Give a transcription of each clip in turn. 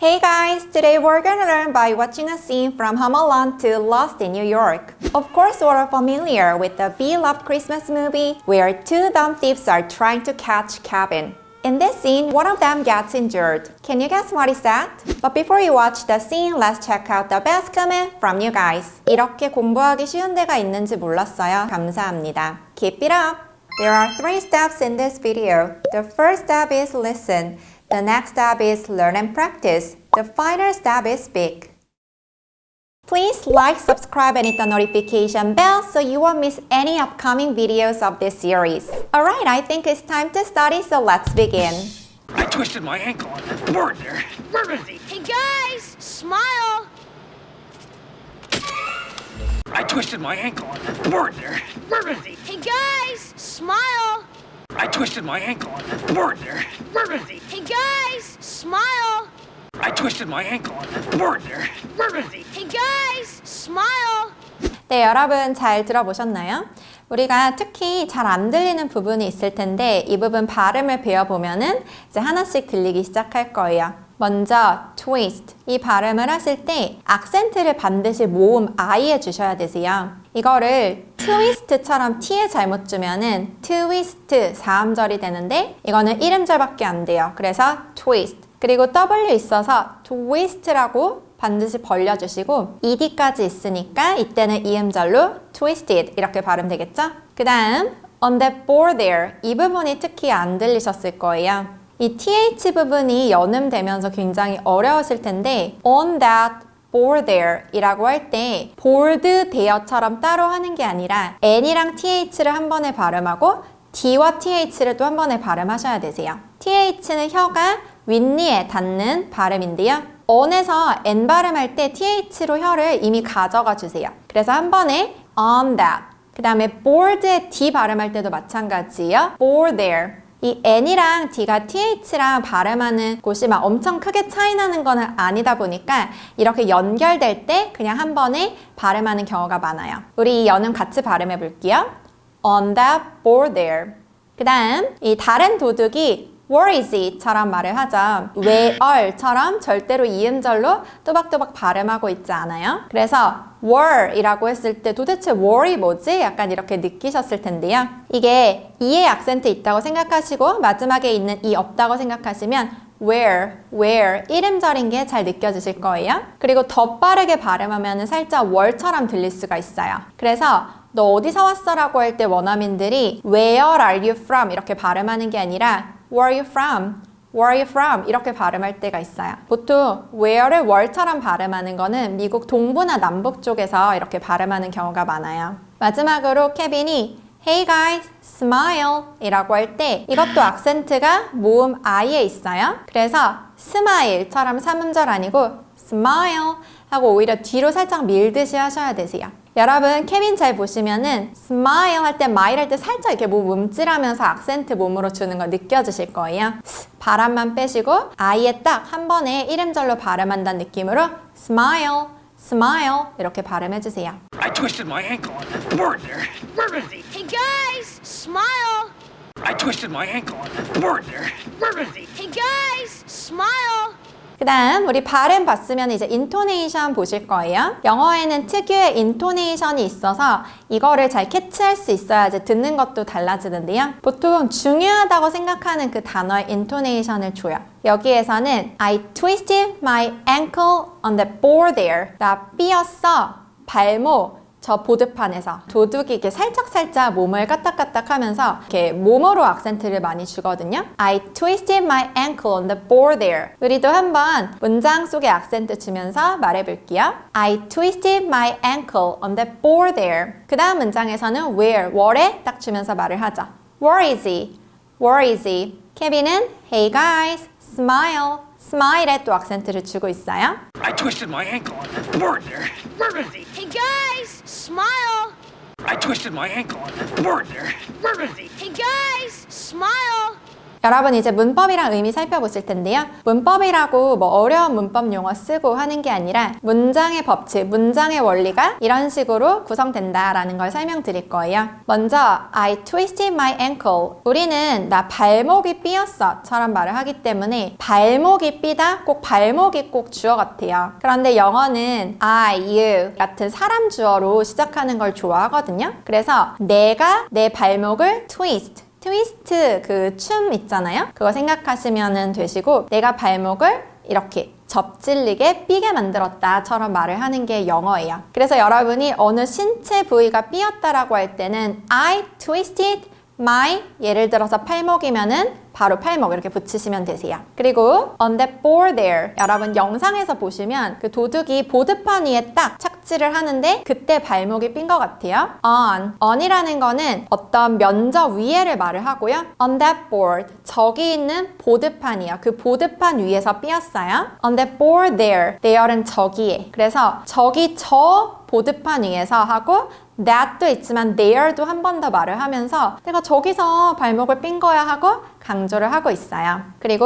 Hey guys, today we're gonna learn by watching a scene from Home Alone to Lost in New York. Of course, we're familiar with the beloved Christmas movie where two dumb thieves are trying to catch Kevin. In this scene, one of them gets injured. Can you guess what is that? But before you watch the scene, let's check out the best comment from you guys. 이렇게 공부하기 쉬운 데가 있는지 몰랐어요. 감사합니다. Keep it up! There are three steps in this video. The first step is listen. The next step is learn and practice. The final step is speak. Please like, subscribe, and hit the notification bell so you won't miss any upcoming videos of this series. Alright, I think it's time to study, so let's begin. I twisted my ankle on that board there. Where is he? Hey guys, smile. I twisted my ankle on that board there. Where is he? Hey guys, smile. I twisted my ankle on that board there. Where is he? Hey guys, smile. I twisted my ankle on that board there. Where is he? Hey guys, smile. 네, 여러분 잘 들어보셨나요? 우리가 특히 잘 안 들리는 부분이 있을 텐데 이 부분 발음을 배워보면은 이제 하나씩 들리기 시작할 거예요. 먼저 twist 이 발음을 하실 때 악센트를 반드시 모음 I에 주셔야 되세요. 이거를 twist처럼 T에 잘못 주면은 twist 4음절이 되는데 이거는 1음절밖에 안 돼요. 그래서 twist 그리고 W 있어서 twist라고 반드시 벌려주시고 ed까지 있으니까 이때는 이음절로 twisted 이렇게 발음되겠죠? 그 다음 on that board there 이 부분이 특히 안 들리셨을 거예요. 이 th 부분이 연음되면서 굉장히 어려우실 텐데 on that board there 이라고 할 때 board there처럼 따로 하는 게 아니라 n이랑 th를 한 번에 발음하고 d와 th를 또 한 번에 발음하셔야 되세요. th는 혀가 윗니에 닿는 발음인데요. on에서 n 발음할 때 th로 혀를 이미 가져가 주세요. 그래서 한 번에 on that. 그 다음에 board에 d 발음할 때도 마찬가지예요. board there. 이 n이랑 d가 th랑 발음하는 곳이 막 엄청 크게 차이 나는 거는 아니다 보니까 이렇게 연결될 때 그냥 한 번에 발음하는 경우가 많아요. 우리 이 연음 같이 발음해 볼게요. on that board there. 그 다음 이 다른 도둑이 where is it?처럼 말을 하죠. where처럼 절대로 이음절로 또박또박 발음하고 있지 않아요. 그래서 were이라고 했을 때 도대체 were이 뭐지? 약간 이렇게 느끼셨을 텐데요. 이게 이의 악센트 있다고 생각하시고 마지막에 있는 이 없다고 생각하시면 where, where 1음절인 게 잘 느껴지실 거예요. 그리고 더 빠르게 발음하면 살짝 월처럼 들릴 수가 있어요. 그래서 너 어디서 왔어? 라고 할 때 원어민들이 Where are you from? 이렇게 발음하는 게 아니라 Where are you from? Where are you from? 이렇게 발음할 때가 있어요. 보통 where를 월처럼 발음하는 거는 미국 동부나 남북 쪽에서 이렇게 발음하는 경우가 많아요. 마지막으로 케빈이 Hey guys, smile 이라고 할 때 이것도 악센트가 모음 I에 있어요. 그래서 smile처럼 3음절 아니고 smile 하고 오히려 뒤로 살짝 밀듯이 하셔야 되세요. 여러분 케빈 잘 보시면은 smile 할때 smile 할때 살짝 이렇게 몸 움찔하면서 악센트 몸으로 주는 거 느껴지실 거예요. 스, 바람만 빼시고 I에 딱 한 번에 1음절로 발음한다는 느낌으로 smile, smile 이렇게 발음해 주세요. I twisted my ankle on that board there. Where is he? Hey guys, smile. I twisted my ankle on that board there. Where is he? Hey guys, smile. 그 다음 우리 발음 봤으면 이제 인토네이션 보실 거예요. 영어에는 특유의 인토네이션이 있어서 이거를 잘 캐치할 수 있어야지 듣는 것도 달라지는데요. 보통 중요하다고 생각하는 그 단어의 인토네이션을 줘요. 여기에서는 I twisted my ankle on the board there. 나 삐었어. 발목. 저 보드판에서 도둑이 이렇게 살짝살짝 몸을 까딱까딱 하면서 이렇게 몸으로 악센트를 많이 주거든요. I twisted my ankle on the board there. 우리도 한번 문장 속에 악센트 주면서 말해볼게요. I twisted my ankle on the board there. 그 다음 문장에서는 where, where에 딱 주면서 말을 하죠. Where is he? Where is he? 케빈은 Hey guys, smile. smile에 또 악센트를 주고 있어요. I twisted my ankle on that board there. Where is he? Hey guys, smile. I twisted my ankle on that board there. Where is he? Hey guys, smile. 여러분 이제 문법이랑 의미 살펴보실 텐데요. 문법이라고 뭐 어려운 문법 용어 쓰고 하는 게 아니라 문장의 법칙, 문장의 원리가 이런 식으로 구성된다라는 걸 설명드릴 거예요. 먼저 I twisted my ankle. 우리는 나 발목이 삐었어처럼 말을 하기 때문에 발목이 삐다 꼭 발목이 꼭 주어 같아요. 그런데 영어는 I, you 같은 사람 주어로 시작하는 걸 좋아하거든요. 그래서 내가 내 발목을 twist 트위스트 그 춤 있잖아요. 그거 생각하시면 되시고 내가 발목을 이렇게 접질리게 삐게 만들었다처럼 말을 하는 게 영어예요. 그래서 여러분이 어느 신체 부위가 삐었다라고 할 때는 I twisted my 예를 들어서 팔목이면은 바로 팔목 이렇게 붙이시면 되세요. 그리고 on that board there 여러분 영상에서 보시면 그 도둑이 보드판 위에 딱 착지를 하는데 그때 발목이 삔 것 같아요. on on이라는 거는 어떤 면적 위에를 말을 하고요. on that board 저기 있는 보드판이요. 그 보드판 위에서 삐었어요. on that board there there는 저기에 그래서 저기 저 보드판 위에서 하고 that도 있지만 there도 한 번 더 말을 하면서 내가 저기서 발목을 삔 거야 하고 강조를 하고 있어요. 그리고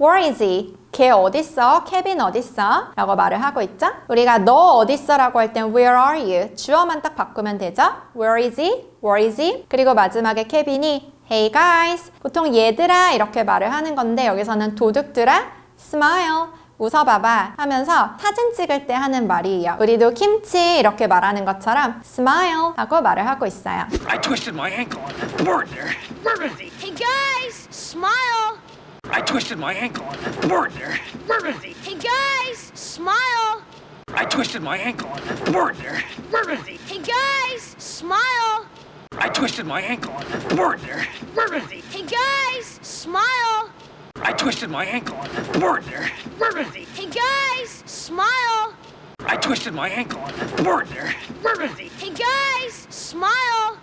where is he? 걔 어딨어? 케빈 어딨어? 라고 말을 하고 있죠? 우리가 너 어딨어? 라고 할 땐 where are you? 주어만 딱 바꾸면 되죠? where is he? where is he? 그리고 마지막에 케빈이 hey guys 보통 얘들아 이렇게 말을 하는 건데 여기서는 도둑들아 smile 웃어봐봐 하면서 사진 찍을 때 하는 말이에요. 우리도 김치 이렇게 말하는 것처럼 smile 하고 말을 하고 있어요. I twisted my ankle on that board there. Where is he? Hey guys, smile. I twisted my ankle on that board there. Where is he? Hey guys, smile. I twisted my ankle on that board there. Where is he? Hey guys, smile. I twisted my ankle on that board there. Where is he? Hey guys, smile. I twisted my ankle on that board there. Where is he? Hey guys, smile. I twisted my ankle on that board there. Where is he? Hey guys, smile.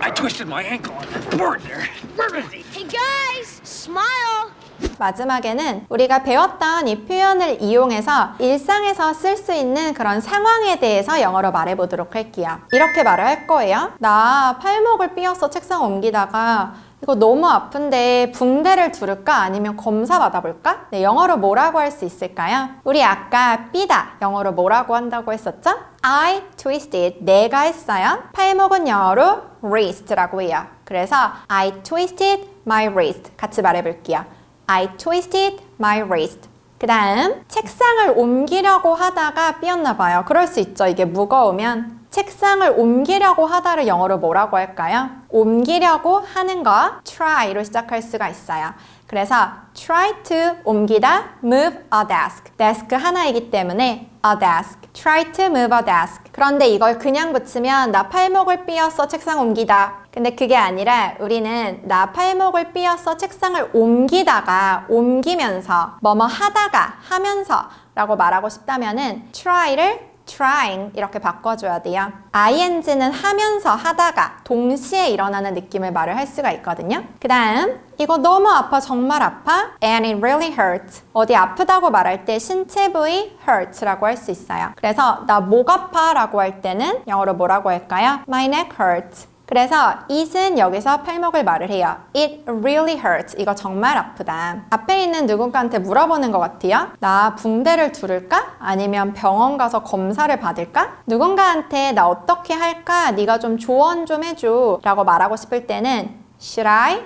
I twisted my ankle on that board there. Where is he? Hey guys, smile. 마지막에는 우리가 배웠던 이 표현을 이용해서 일상에서 쓸 수 있는 그런 상황에 대해서 영어로 말해보도록 할게요. 이렇게 말을 할 거예요. 나 팔목을 삐어서 책상 옮기다가 이거 너무 아픈데 붕대를 두를까 아니면 검사 받아볼까? 네, 영어로 뭐라고 할 수 있을까요? 우리 아까 삐다 영어로 뭐라고 한다고 했었죠? I twisted 내가 했어요. 팔목은 영어로 wrist라고 해요. 그래서 I twisted my wrist 같이 말해볼게요. I twisted my wrist. 그 다음 책상을 옮기려고 하다가 삐었나 봐요. 그럴 수 있죠. 이게 무거우면. 책상을 옮기려고 하다를 영어로 뭐라고 할까요? 옮기려고 하는 거 try로 시작할 수가 있어요. 그래서 try to 옮기다 move a desk. 데스크 하나이기 때문에 a desk. try to move a desk. 그런데 이걸 그냥 붙이면 나 팔목을 삐어서 책상 옮기다. 근데 그게 아니라 우리는 나 팔목을 삐어서 책상을 옮기다가 옮기면서 뭐뭐 하다가 하면서 라고 말하고 싶다면은 try를 trying 이렇게 바꿔줘야 돼요. ing는 하면서 하다가 동시에 일어나는 느낌을 말을 할 수가 있거든요. 그 다음 이거 너무 아파 정말 아파 and it really hurts 어디 아프다고 말할 때 신체 부위 hurts라고 할 수 있어요. 그래서 나 목 아파 라고 할 때는 영어로 뭐라고 할까요? My neck hurts 그래서 it은 여기서 팔목을 말을 해요. It really hurts. 이거 정말 아프다. 앞에 있는 누군가한테 물어보는 것 같아요. 나 붕대를 두를까? 아니면 병원 가서 검사를 받을까? 누군가한테 나 어떻게 할까? 네가 좀 조언 좀 해줘. 라고 말하고 싶을 때는 Should I?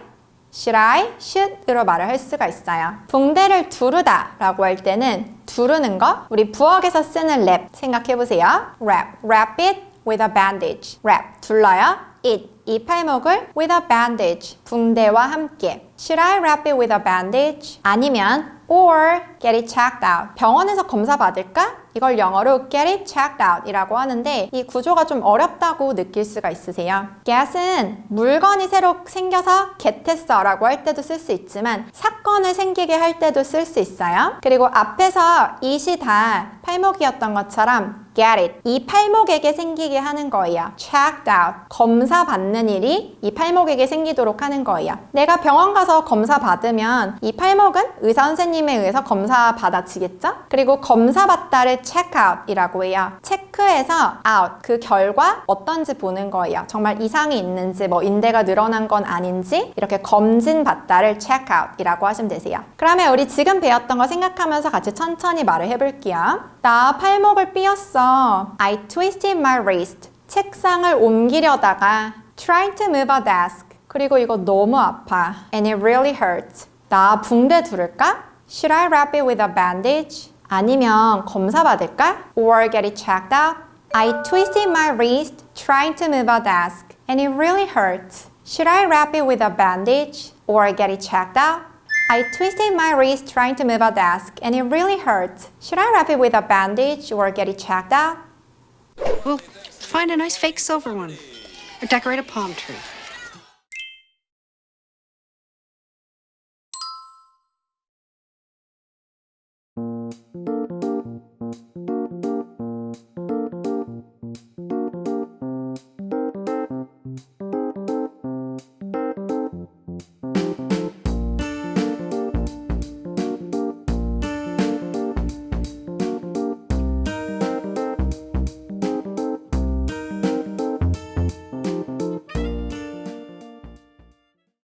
Should I? should으로 말을 할 수가 있어요. 붕대를 두르다 라고 할 때는 두르는 거 우리 부엌에서 쓰는 랩 생각해 보세요. wrap. wrap it with a bandage. wrap. 둘러요. It. 이 팔목을 with a bandage. 붕대와 함께. Should I wrap it with a bandage? 아니면 or get it checked out. 병원에서 검사 받을까? 이걸 영어로 get it checked out 이라고 하는데 이 구조가 좀 어렵다고 느낄 수가 있으세요. get은 물건이 새로 생겨서 get했어 라고 할 때도 쓸 수 있지만 사건을 생기게 할 때도 쓸 수 있어요. 그리고 앞에서 it이 다 팔목이었던 것처럼 get it. 이 팔목에게 생기게 하는 거예요. checked out. 검사 받는 일이 이 팔목에게 생기도록 하는 거예요. 내가 병원 가서 검사 받으면 이 팔목은 의사 선생님에 의해서 검사 받아지겠죠? 그리고 검사 받다를 check out이라고 해요. 체크해서 out. 그 결과 어떤지 보는 거예요. 정말 이상이 있는지, 뭐 인대가 늘어난 건 아닌지 이렇게 검진 받다를 check out이라고 하시면 되세요. 그러면 우리 지금 배웠던 거 생각하면서 같이 천천히 말을 해볼게요. 나 팔목을 삐었어. I twisted my wrist. 책상을 옮기려다가 trying to move a desk. 그리고 이거 너무 아파. And it really hurts. 나 붕대 두를까? Should I wrap it with a bandage? 아니면 검사 받을까? Or get it checked out? I twisted my wrist trying to move a desk. And it really hurts. Should I wrap it with a bandage? Or get it checked out? I twisted my wrist trying to move a desk and it really hurts. Should I wrap it with a bandage or get it checked out? We'll find a nice fake silver one. Or decorate a palm tree.